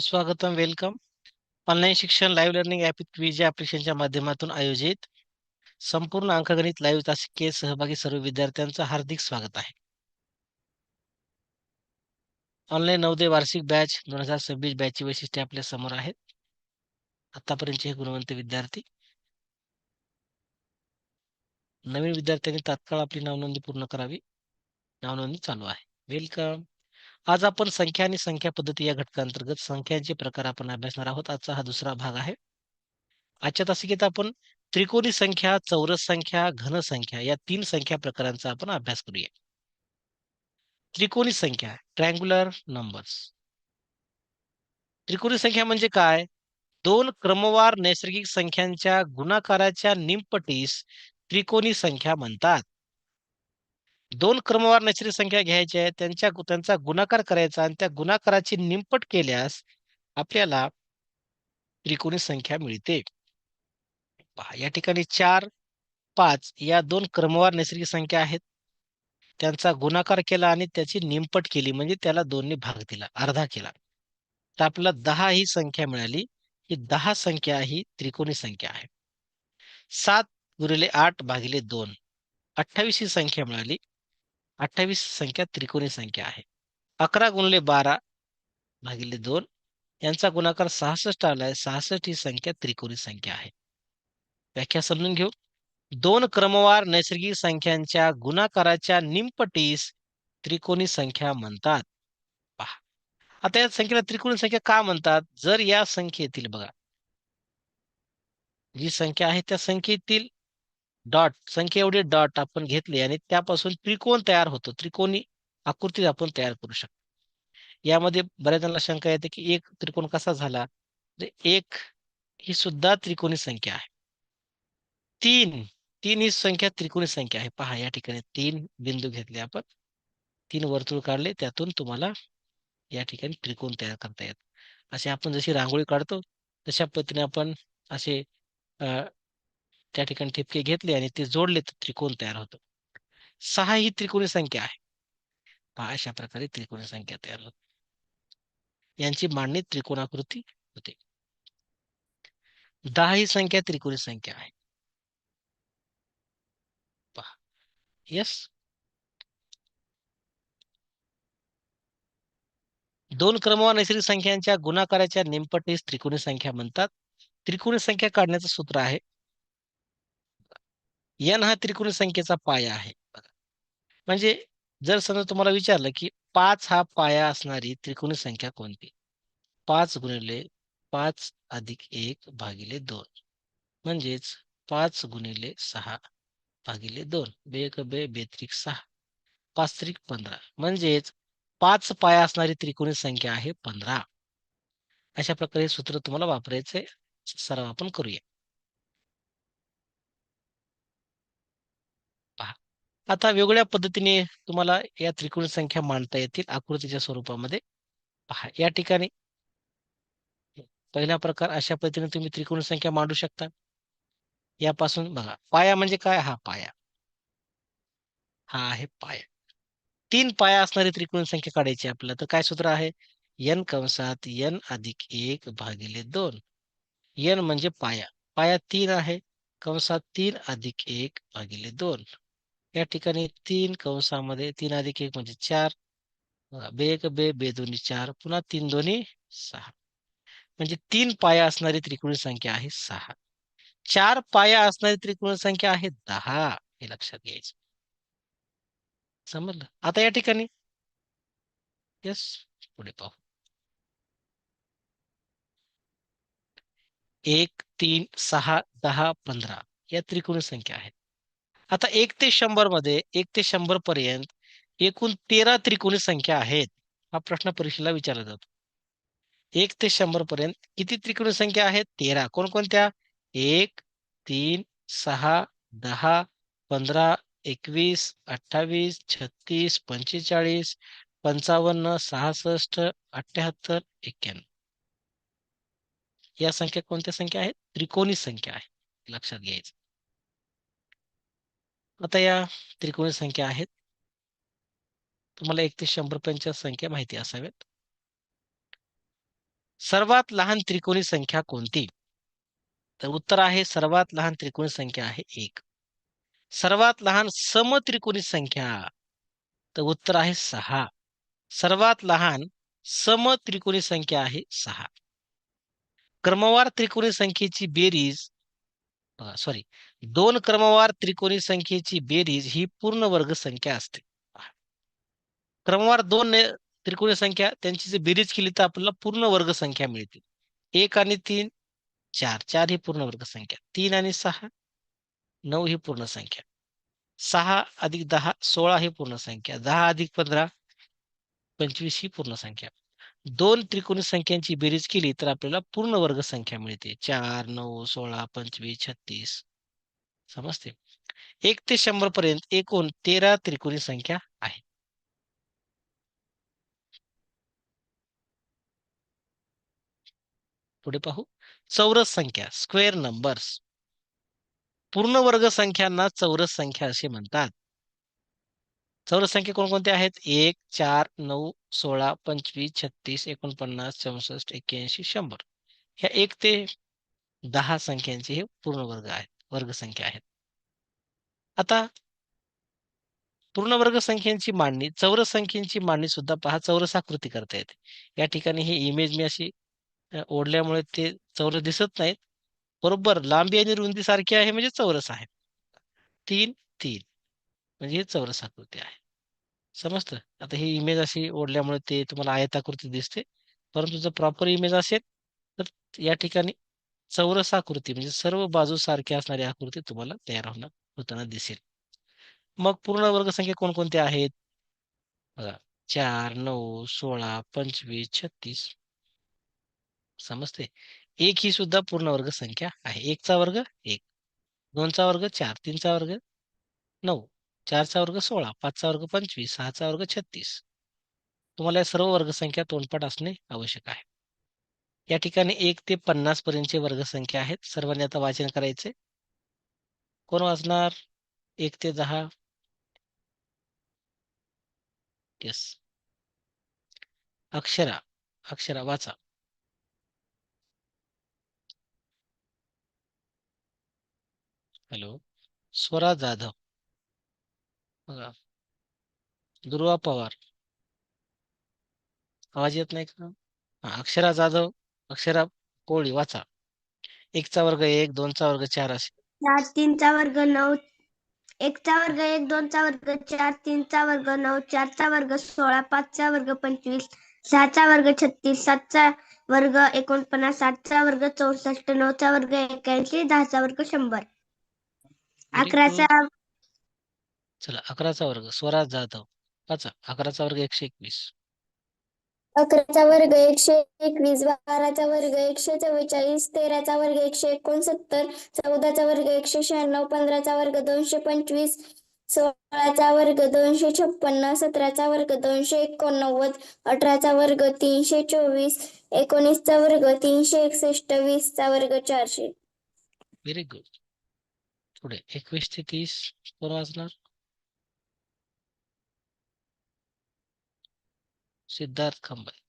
सुस्वागतम welcome online शिक्षण live learning app quiz ॲप्लिकेशनच्या माध्यमातून आयोजित संपूर्ण अंकगणित लाईव्ह तासिके सहभागी सर्व विद्यार्थ्यांचं हार्दिक स्वागत आहे. ऑनलाईन नवदे वार्षिक बॅच दोन हजार सव्वीस बॅचची वैशिष्ट्ये आपल्यासमोर आहेत. आतापर्यंतचे हे गुणवंत विद्यार्थी. नवीन विद्यार्थ्यांनी तात्काळ आपली नावनोंदणी पूर्ण करावी. नावनोंदणी चालू आहे. वेलकम आज आपण संख्या आणि संख्या पद्धती या घटकांतर्गत संख्यांचे प्रकार आपण अभ्यासणार आहोत. आजचा हा दुसरा भाग आहे. आजच्या तासिकेत आपण त्रिकोणी संख्या चौरस संख्या घन संख्या या तीन संख्या प्रकारांचा आपण अभ्यास करूया. त्रिकोणी संख्या ट्रँग्युलर नंबर्स त्रिकोणी संख्या म्हणजे काय? दोन क्रमवार नैसर्गिक संख्यांच्या गुणाकाराच्या निमपटीस त्रिकोणी संख्या म्हणतात. दोन क्रमवार नैसर्गिक संख्या घ्यायच्या आहेत. त्यांच्या त्यांचा गुणाकार करायचा आणि त्या गुणाकाराची निमपट केल्यास आपल्याला त्रिकोणी संख्या मिळते. पहा या ठिकाणी चार पाच या दोन क्रमवार नैसर्गिक संख्या आहेत. त्यांचा गुणाकार केला आणि त्याची निमपट केली म्हणजे त्याला दोनने भाग दिला अर्धा केला. तर आपल्याला दहा ही संख्या मिळाली. ही दहा संख्या ही त्रिकोणी संख्या आहे. सात गुरिले आठ भागिले दोन. अठ्ठावीस ही संख्या मिळाली. अठ्ठावीस संख्या त्रिकोणी संख्या आहे. अकरा गुणले बारा भागिले दोन यांचा गुणाकार सहासष्ट आलाय. सहासष्ट ही संख्या त्रिकोणी संख्या आहे. व्याख्या समजून घेऊ. दोन क्रमवार नैसर्गिक संख्यांच्या गुणाकाराच्या निमपटीस त्रिकोणी संख्या म्हणतात. पहा. आता या संख्येला त्रिकोणी संख्या का म्हणतात? जर या संख्येतील बघा. जी संख्या आहे त्या संख्येतील डॉट संख्या एवढे डॉट आपण घेतले आणि त्यापासून त्रिकोण तयार होतो. त्रिकोणी आकृती आपण तयार करू शकतो. यामध्ये बऱ्याच जणांना शंका येते की एक त्रिकोण कसा झाला? एक ही सुद्धा त्रिकोणी संख्या आहे. तीन तीन ही संख्या त्रिकोणी संख्या आहे. पहा या ठिकाणी तीन बिंदू घेतले आपण. तीन वर्तुळ काढले त्यातून तुम्हाला या ठिकाणी त्रिकोण तयार करता येत. असे आपण जशी रांगोळी काढतो तशा पद्धतीने आपण असे त्या ठिकाणी ठिपके घेतले आणि ते जोडले तर त्रिकोण तयार होतो. सहा ही त्रिकोणी संख्या आहे. पहा अशा प्रकारे त्रिकोणी संख्या तयार होते. यांची मांडणी त्रिकोणाकृती होते. दहा ही संख्या त्रिकोणी संख्या आहे. पहा. यस दोन क्रमवार नैसर्गिक संख्यांच्या गुणाकाराच्या नेमपटीस त्रिकोणी संख्या म्हणतात. त्रिकोणी संख्या काढण्याचं सूत्र आहे. एन हा त्रिकोणी संख्येचा पाया आहे म्हणजे जर समजा तुम्हाला विचारलं की पाच हा पाया असणारी त्रिकोणी संख्या कोणती? पाच गुणिले पाच अधिक एक भागिले दोन. म्हणजेच पाच गुणिले सहा भागिले दोन. बे बे बेत्रिक सहा. पाच त्रिक पंधरा. म्हणजेच पाच पाया असणारी त्रिकोणी संख्या आहे पंधरा. अशा प्रकारे सूत्र तुम्हाला वापरायचे सराव आपण करूया. आता वेगळ्या पद्धतीने तुम्हाला या त्रिकोणी संख्या मांडता येतील आकृतीच्या स्वरूपामध्ये. पहा या ठिकाणी पहिला प्रकार अशा पद्धतीने तुम्ही त्रिकोणी संख्या मांडू शकता. यापासून बघा पाया म्हणजे काय? हा पाया. हा आहे पाया. तीन पाया असणारी त्रिकोणी संख्या काढायची आपल्याला. तर काय सूत्र आहे? यन कंसात यन अधिक एक भागिले दोन. यन म्हणजे पाया. पाया तीन आहे. कंसात तीन अधिक एक भागिले दोन. या ठिकाणी तीन कंसामध्ये तीन अधिक एक म्हणजे चार बे एक बे बे दोन्ही चार पुन्हा तीन दोन्ही सहा. म्हणजे तीन पाया असणारी त्रिकोणी संख्या आहे सहा. चार पाया असणारी त्रिकोणी संख्या आहे दहा हे लक्षात घ्यायचं. समजलं? आता या ठिकाणी. यस पुढे पाहू. एक तीन सहा दहा पंधरा या त्रिकोणी संख्या आहेत. आता एक ते शंभरमध्ये एक ते शंभर पर्यंत एकूण तेरा त्रिकोणी संख्या आहेत हा प्रश्न परीक्षेला विचारला जातो. एक ते शंभर पर्यंत किती त्रिकोणी संख्या आहेत? तेरा. कोणकोणत्या? एक तीन सहा दहा पंधरा एकवीस अठ्ठावीस छत्तीस पंचेचाळीस पंचावन्न सहासष्ट अठ्याहत्तर एक्क्याण्णव या संख्या कोणत्या संख्या आहेत? त्रिकोणी संख्या आहे. लक्षात घ्यायचं. आता या त्रिकोणी संख्या आहेत. तुम्हाला एक ते शंभर पर्यंतच्या संख्या माहिती असाव्यात. सर्वात लहान त्रिकोणी संख्या कोणती? तर उत्तर आहे सर्वात लहान त्रिकोणी संख्या आहे एक. सर्वात लहान समत्रिकोणी संख्या. तर उत्तर आहे सहा. सर्वात लहान समत्रिकोणी संख्या आहे सहा. क्रमवार त्रिकोणी संख्येची बेरीज सॉरी दोन क्रमवार त्रिकोणी संख्येची बेरीज ही पूर्ण वर्ग संख्या असते. क्रमवार दोन त्रिकोणी संख्या त्यांची जर बेरीज केली तर आपल्याला पूर्ण वर्ग संख्या मिळते एक आणि तीन चार. चार ही पूर्ण वर्ग संख्या. तीन आणि सहा नऊ ही पूर्ण संख्या. सहा अधिक दहा सोळा ही पूर्ण संख्या. दहा अधिक पंधरा पंचवीस ही पूर्ण संख्या. दोन त्रिकोणी संख्यांची बेरीज केली तर आपल्याला पूर्ण वर्ग संख्या मिळते. चार नऊ सोळा पंचवीस छत्तीस समजते? एक ते शंभर पर्यंत एकूण तेरा त्रिकोणी संख्या आहे. पुढे पाहू. चौरस संख्या स्क्वेअर नंबर्स. पूर्ण वर्ग संख्यांना चौरस संख्या असे म्हणतात. चौरस संख्या कोणकोणत्या आहेत? एक चार नऊ सोळा पंचवीस छत्तीस एकोणपन्नास चौसष्ट एक्क्याऐंशी शंभर. ह्या एक ते दहा संख्यांचे हे पूर्ण वर्ग आहेत. वर्गसंख्या आहेत. आता पूर्ण वर्ग संख्यांची मांडणी चौरस संख्येची मांडणी सुद्धा पहा चौरस आकृती करता येते. या ठिकाणी हे इमेज मी अशी ओढल्यामुळे ते चौरस दिसत नाहीत. बरोबर लांबी आणि रुंदी सारखी आहे म्हणजे चौरस आहे. तीन तीन म्हणजे हे चौरस आकृती आहे. समजतं? आता ही इमेज अशी ओढल्यामुळे ते तुम्हाला आयताकृती दिसते. परंतु जर प्रॉपर इमेज असेल तर या ठिकाणी चौरस आकृती म्हणजे सर्व बाजू सारखी असणारी आकृती तुम्हाला तयार होणार होताना दिसेल. मग पूर्ण वर्ग संख्या कोणकोणत्या आहेत? बघा चार नऊ सोळा पंचवीस छत्तीस. समजते एक ही सुद्धा पूर्ण वर्ग संख्या आहे. एकचा वर्ग एक. दोनचा वर्ग चार. तीनचा वर्ग नऊ. चारचा वर्ग सोळा. पाचचा वर्ग पंचवीस. सहाचा वर्ग छत्तीस. तुम्हाला या सर्व वर्गसंख्या तोंडपाठ असणे आवश्यक आहे. या ठिकाणी एक ते पन्नास पर्यंतचे वर्गसंख्या आहेत. सर्वांनी आता वाचन करायचे कोण वाचणार? एक ते दहा. येस अक्षरा. अक्षरा वाचा. हॅलो स्वरा जाधव. बघा. दुर्वा पवार. आवाज येत नाही का? अक्षरा जाधव. अक्षरा कोळी वाचा. एकचा वर्ग एक दोनचा वर्ग चार असे. चार तीनचा वर्ग नऊ एकचा वर्ग एक दोनचा वर्ग चार तीनचा वर्ग नऊ चारचा वर्ग सोळा पाचचा वर्ग पंचवीस सहाचा वर्ग छत्तीस सातचा वर्ग एकोणपन्नास आठचा वर्ग चौसष्ट नऊचा वर्ग एक्याऐंशी दहाचा वर्ग शंभर. अकराचा चला अकराचा वर्ग स्वराज जाधव. वाचा. अकराचा वर्ग एकशे एकवीस. अकराचा वर्ग एकशे एकवीस बाराचा वर्ग एकशे चव्वेचाळीस तेराचा वर्ग एकशे एकोणसत्तर चौदाचा वर्ग एकशे शहाण्णव पंधराचा वर्ग दोनशे पंचवीस सोळाचा वर्ग दोनशे छप्पन्न सतराचा वर्ग दोनशे एकोणनव्वद अठराचा वर्ग तीनशे चोवीस एकोणीसचा वर्ग तीनशे एकसष्ट वीसचा वर्ग चारशे. व्हेरी गुड पुढे एकवीस ते तीस कोण वाचणार सिद्धार्थ खंबाई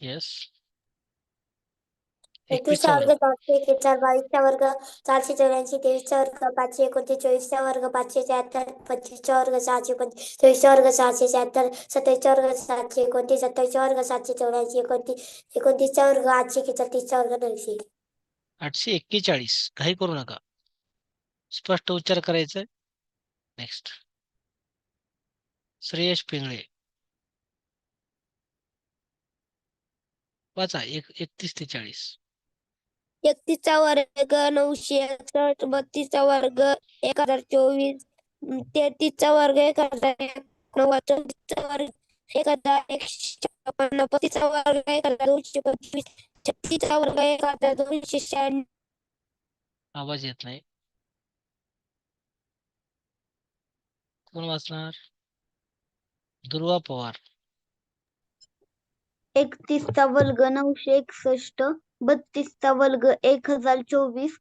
येस एकवीसचा वर्ग चारशे एकेचाळ बावीसचा वर्ग चारशे चौऱ्याऐंशी तेवीसचा वर्ग पाचशे एकोणतीस चोवीसचा वर्ग पाचशे शहात्तर पंचवीसचा वर्ग सहाशे पंचवीस चोवीसचा वर्ग सहाशे शहात्तर सत्तावीसचा वर्ग सातशे एकोणतीस सत्तावीसचा वर्ग सातशे चौऱ्याऐंशी एकोणतीस एकोणतीसचा वर्ग आठशे एकेचाळीसचा वर्ग नऊशे. आठशे एक्केचाळीस. काही करू नका. स्पष्ट उच्चार करायचा नेक्स्ट श्रेयश पिंगळे. वाचा एक एकतीस ते चाळीस. एकतीसचा वर्ग नऊशे एकसष्ट बत्तीसचा वर्ग एक हजार चोवीस तेहतीसचा वर्ग एक हजार एकोणनव्वद चौतीसचा वर्ग एक हजार एकशे छप्पन्न पस्तीसचा वर्ग एक हजार दोनशे पंचवीस छत्तीसचा वर्ग एक हजार दोनशे शहाण्णव. आवाज येत नाही. कोण वाचणार? दुर्वा पवार. एकतीसचा वर्ग नऊशे एकसष्ट बत्तीसचा वर्ग एक हजार चोवीस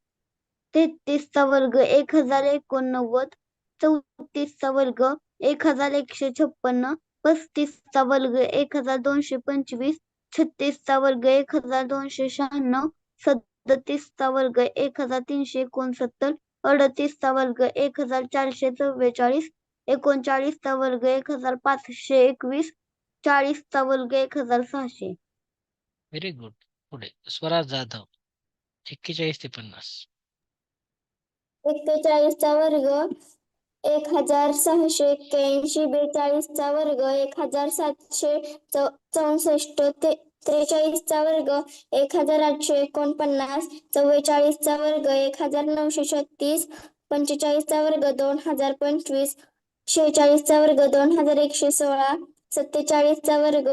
तेहतीसचा वर्ग एक हजार एकोणनव्वद चौतीसचा वर्ग एक हजार एकशे छप्पन्न पस्तीसचा वर्ग एक हजार दोनशे पंचवीस छत्तीसचा वर्ग एक हजार दोनशे शहाण्णव सदतीसचा वर्ग एक हजार तीनशे एकोणसत्तर अडतीसचा वर्ग एक हजार चारशे चव्वेचाळीस एकोणचाळीसचा वर्ग एक हजार पाचशे एकवीस चाळीसचा वर्ग एक हजार सहाशे. व्हेरी गुड पुढे स्वराज जाधव. एक्केचाळीस ते पन्नास. एक्केचाळीसचा वर्ग एक हजार सहाशे एक्क्याऐंशी बेचाळीसचा वर्ग एक हजार सातशे चौ चौसष्ट ते त्रेचाळीसचा वर्ग एक हजार आठशे एकोणपन्नास चव्वेचाळीसचा वर्ग एक हजार नऊशे छत्तीस पंचेचाळीसचा वर्ग दोन हजार पंचवीस शेहेचाळीसचा वर्ग दोन हजार एकशे सोळा सत्तेचाळीसचा वर्ग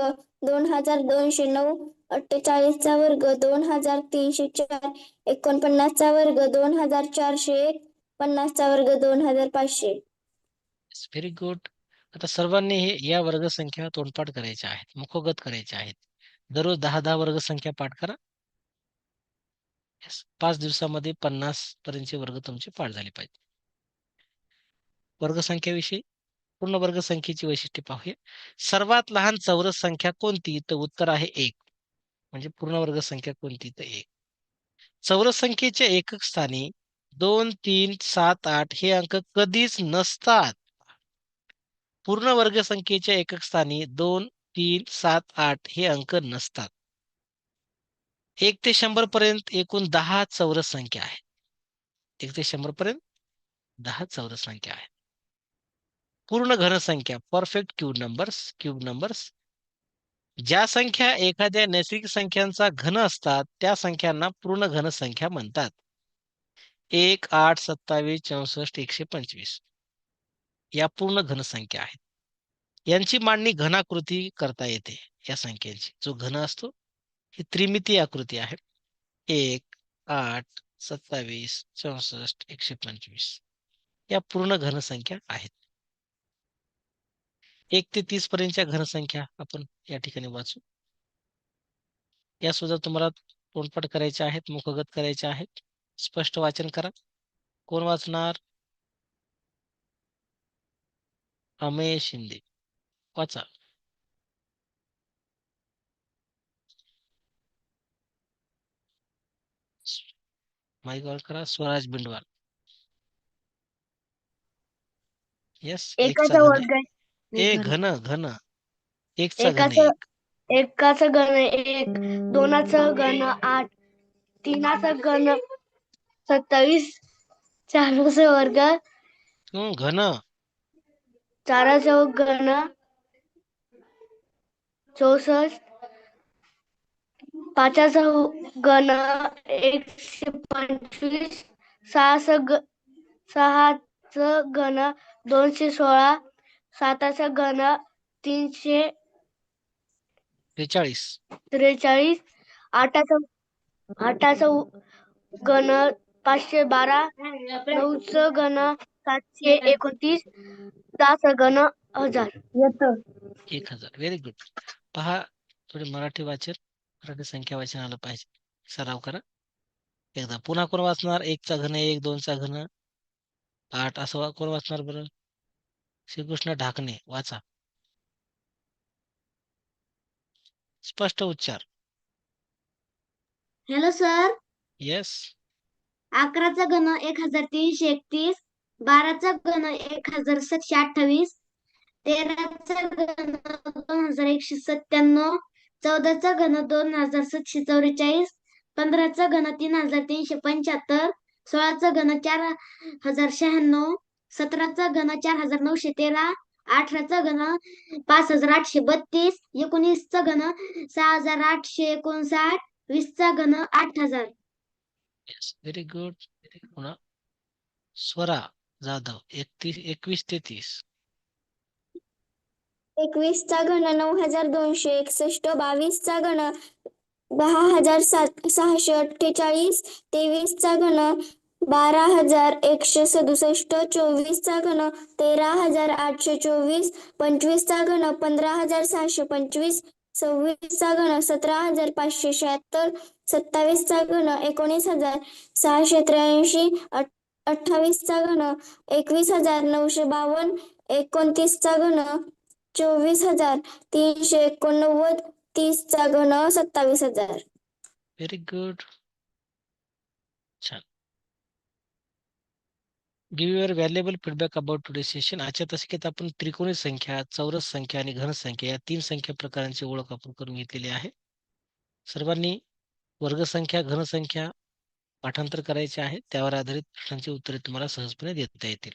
दोन हजार दोनशे नऊ अठ्ठेचाळीसचा वर्ग दोन हजार तीनशे चार एकोणपन्नासचा वर्ग दोन हजार चारशे एक पन्नासचा वर्ग दोन हजार पाचशे. व्हेरी गुड आता सर्वांनी हे या वर्गसंख्या तोंडपाठ करायच्या आहेत मुखोगत करायच्या आहेत. दररोज दहा दहा वर्ग संख्या पाठ करा. पाच दिवसामध्ये पन्नास पर्यंतचे वर्ग तुमचे पाठ झाले पाहिजे. वर्गसंख्येविषयी? पूर्ण वर्गसंख्येची वैशिष्ट्ये पाहूया. सर्वात लहान चौरस संख्या कोणती? तर उत्तर आहे एक. म्हणजे पूर्ण वर्गसंख्या कोणती? तर एक. चौरस संख्येच्या एकक स्थानी दोन तीन सात आठ हे अंक कधीच नसतात. पूर्ण वर्गसंख्येच्या एकक स्थानी दोन तीन सात आठ हे अंक नसतात. एक ते शंभर पर्यंत एकूण दहा चौरस संख्या आहेत एक ते शंभर पर्यंत दहा चौरस संख्या आहेत पूर्ण घनसंख्या perfect cube numbers cube numbers ज्या संख्या एखाद्या नैसर्गिक संख्यांचा घन असतात त्या संख्यांना पूर्ण घनसंख्या म्हणतात. एक आठ सत्तावीस चौसष्ट एकशे पंचवीस. या पूर्ण घनसंख्या आहेत. यांची मांडणी घनाकृती करता येते या संख्येची. जो घन असतो ही त्रिमितीय आकृती आहे. एक आठ सत्तावीस चौसष्ट एकशे पंचवीस. या पूर्ण घनसंख्या आहेत. एक ते तीस पर्यंतच्या घनसंख्या आपण या ठिकाणी वाचू. या सुद्धा तुम्हाला तोंडपाठ करायच्या आहेत मुखगत करायच्या आहेत. स्पष्ट वाचन करा. कोण वाचणार? अमेय शिंदे. वाचा. ऑन करा. स्वराज बिंडवाल. येस एकाचा वर्ग ए घन घन. एकचा घन एकाचा- एक. एकाचा घन एक दोनाचा घन आठ तीनाचा घन सत्तावीस चाराचा वर्ग. हम्म, घन. चाराचा घन चौसष्ट. पाचाचा घन एकशे पंचवीस. सहाचा ग सहाचं घन दोनशे सोळा. साताचा घन तीनशे त्रेचाळीस. त्रेचाळीस. आठाचा आठाचा घन पाचशे बारा. नऊचं घन सातशे एकोणतीस. दहाचं घन हजार. एक हजार. व्हेरी गुड पहा थोडे मराठी वाचन मराठी संख्या वाचन आलं पाहिजे. सराव करा. एकदा पुन्हा कोण वाचणार? एकचा घन एक दोनचा घन. आठ असं कोण वाचणार बरं? श्रीकृष्ण ढाकणे वाचा. स्पष्ट उच्चार. हॅलो सर येस अकराचा घन एक हजार तीनशे एकतीस बाराचा घन एक हजार सातशे अठ्ठावीस तेराचा घन दोन हजार एकशे सत्त्याण्णव चौदाचा घन दोन हजार सातशे चौवेचाळीस पंधराचा घन तीन हजार तीनशे पंच्याहत्तर सोळाचा घन चार हजार शहाण्णव सतराचा घन चार हजार नऊशे तेरा अठराचा घन पाच हजार आठशे बत्तीस एकोणीसचा घन सहा हजार आठशे एकोणसाठ वीसचा घन आठ हजार. येस व्हेरी गुड पुन्हा. स्वरा जाधव एकतीस एकवीस ते तीस. एकवीसचा घन नऊ हजार दोनशे एकसष्ट बावीसचा घन दहा हजार सात सहाशे अठ्ठेचाळीस तेवीसचा घन बारा हजार एकशे सदुसष्ट चोवीसचा घन तेरा हजार आठशे चोवीस पंचवीसचा घन पंधरा हजार सहाशे पंचवीस सव्वीसचा घन सतरा हजार पाचशे शहात्तर सत्तावीसचा घन एकोणीस हजार सहाशे त्र्याऐंशी अठ अठ्ठावीसचा घन एकवीस हजार नऊशे बावन्न एकोणतीसचा घन चोवीस हजार तीनशे एकोणनव्वद तीसचा घन सत्तावीस हजार. व्हेरी गुड छान. Give your valuable feedback about today session आजच्या तासिकेत आपण त्रिकोणी संख्या चौरस संख्या आणि घन संख्या या तीन संख्या प्रकारांची ओळख आपण करून घेतलेली आहे. सर्वांनी वर्गसंख्या घनसंख्या पाठांतर करायचे आहे. त्यावर आधारित प्रश्नांची उत्तरे तुम्हाला सहजपणे देता येतील.